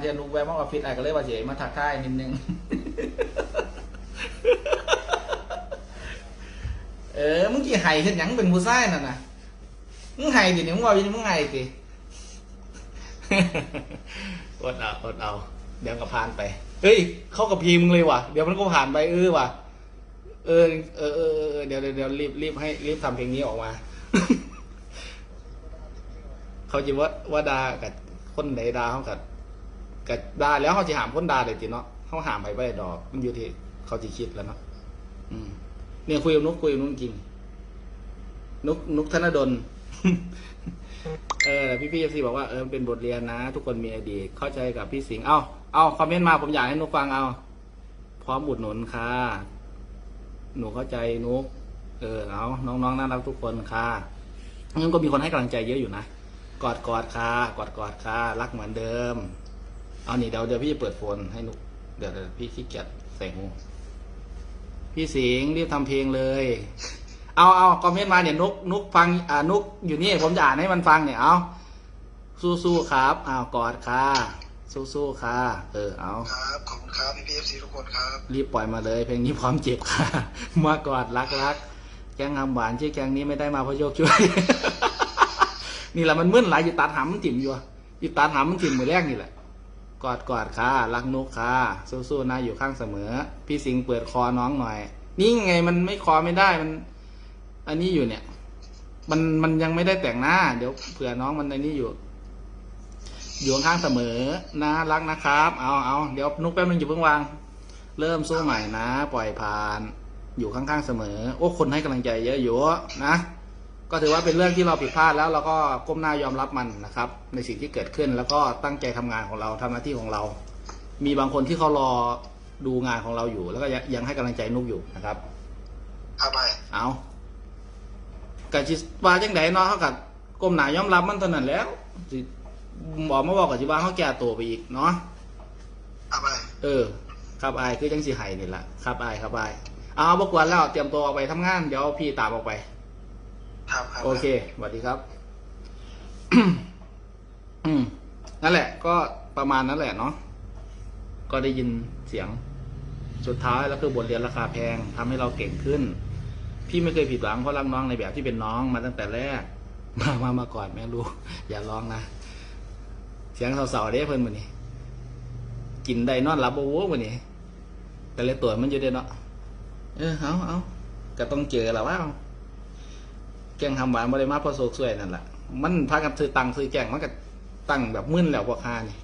เทียนนุกแวะมาออฟฟิศไอ้ก็เลยว่าเฉยมาทักทายนิดนึง เออมึงกี่ไห้เห็นหยังเป็นผู้ชายนั่นน่ะมึงไห้ดิเนี่ยมึงว่าอยู่นี่มึงไห้ดิอดเอาอดเอา เดี๋ยวก็ผ่านไป เฮ้ย เข้ากับพีมึงเลยว่ะ เดี๋ยวมันก็ผ่านไปเออว่ะ เออ เออเออเออเดี๋ยวเดี๋ยวเดี๋ยวรีบรีบให้รีบทำเพลงนี้ออกมา เขาจะว่าว่าดากับคนไหนดาเขากับ กับดาแล้วเขาจะหามคนดาเลยจีเนาะเขาหามไปไปดอก มันอยู่ที่เขาจะคิดแล้วเนาะอืมเนี่ยคุยกับนุกคุยกับนุกจริง นุกนุกธนดลเออพี่พี่เอฟซีบอกว่าเออเป็นบทเรียนนะ ทุกคนมีไอดีเข้าใจกับพี่สิงห์เอาเอาคอมเมนต์มาผมอยากให้นุกฟังเอา พร้อมอุดหนุนค่ะ หนูเข้าใจนุกเออเอาน้องๆน่ารักทุกคนค่ะยังก็มีคนให้กำลังใจเยอะอยู่นะกอดกอดค่ะกอดกอดค่ะรักเหมือนเดิม เอานี่เดี๋ยวเดี๋ยวพี่จะเปิดโฟนให้นุกเดี๋ยวเดี๋ยวพี่ขี้เกียจใส่หู พี่สิงห์รีบทำเพลงเลย เอาเอาคอมเมนต์มาเนี่ยนุกนุกฟังอ่านุกอยู่นี่ผมจะอ่านให้มันฟังเนี่ยเอาสู้ๆครับอ้าวกอดค่ะสู้ๆค่ะ เออเอาครับขอบคุณครับพี่พีเอฟซีทุกคนครับรีบปล่อยมาเลย เพลงนี้พร้อมเจ็บค่ะ มากอดรักรักแกงคำหวานชื่อแกงนี้ไม่ได้มาเพราะโยกช่วย นี่แหละมันมึนหลายอยู่ตาถามมันจิ่มอยู่อะอยู่ตาถามมันจิ่มมือแรกนี่แหละ กอดกอดค่ะรักนุกค่ะสู้ๆนะอยู่ข้างเสมอ พี่สิงเปิดคอน้องหน่อย นี่ไงมันไม่คอไม่ได้มัน อันนี้อยู่เนี่ย มันมันยังไม่ได้แต่งหน้า เดี๋ยวเผื่อน้องมันในนี้อยู่ อยู่ข้างเสมอนะรักนะครับ เอาเอาเดี๋ยวนุกแป๊บนึงอยู่เพิ่งวาง เริ่มสู้ใหม่นะ ปล่อยผ่าน อยู่ข้างๆเสมอ โอ้คนให้กำลังใจเยอะอยู่นะ ก็ถือว่าเป็นเรื่องที่เราผิดพลาดแล้วเราก็ก้มหน้ายอมรับมันนะครับ ในสิ่งที่เกิดขึ้นแล้วก็ตั้งใจทำงานของเราทำหน้าที่ของเรา มีบางคนที่เขารอดูงานของเราอยู่ แล้วก็ยังยังให้กำลังใจนุกอยู่นะครับครับไปเอากะจิว่าจังไดเนาะเขากับก้มหน้ายอมรับมันเท่านั้นแหล้วสิบอกมาบอกกับจิว่าเขาแก่ตัวไปอีกเนาะครับไปเออครับอายคือจังสิไห้นี่แหละครับอายครับอายเอาบกวนแล้วเตรียมตัวออกไปทำงานเดี๋ยวพี่ตามออกไป ครับครับ โอเคสวัสดีครับ อืมนั่นแหละ ก็ประมาณนั้นแหละเนาะก็ได้ยินเสียงสุดท้ายแล้วคือบทเรียนราคาแพงทำให้เราเก่งขึ้น พี่ไม่เคยผิดหวังเพราะรักน้องในแบบที่เป็นน้องมาตั้งแต่แรก มามามาก่อนแม่รู้ อย่าร้องนะเสียงเสาๆเด้เพิ่นมือนี้กินได้นอนหลับโอ้โหมือนี้แต่เลยตัวมันอยู่เด้เนาะเออเอาเอาก็ต้องเจอแล้วว่า แกงทำหวานบริมาพราะโศกสวยนั่นแหละมันพากันซื้อตังค์ซื้อแกงมันก็ตั้งแบบมึนแล้วพวกค้านี่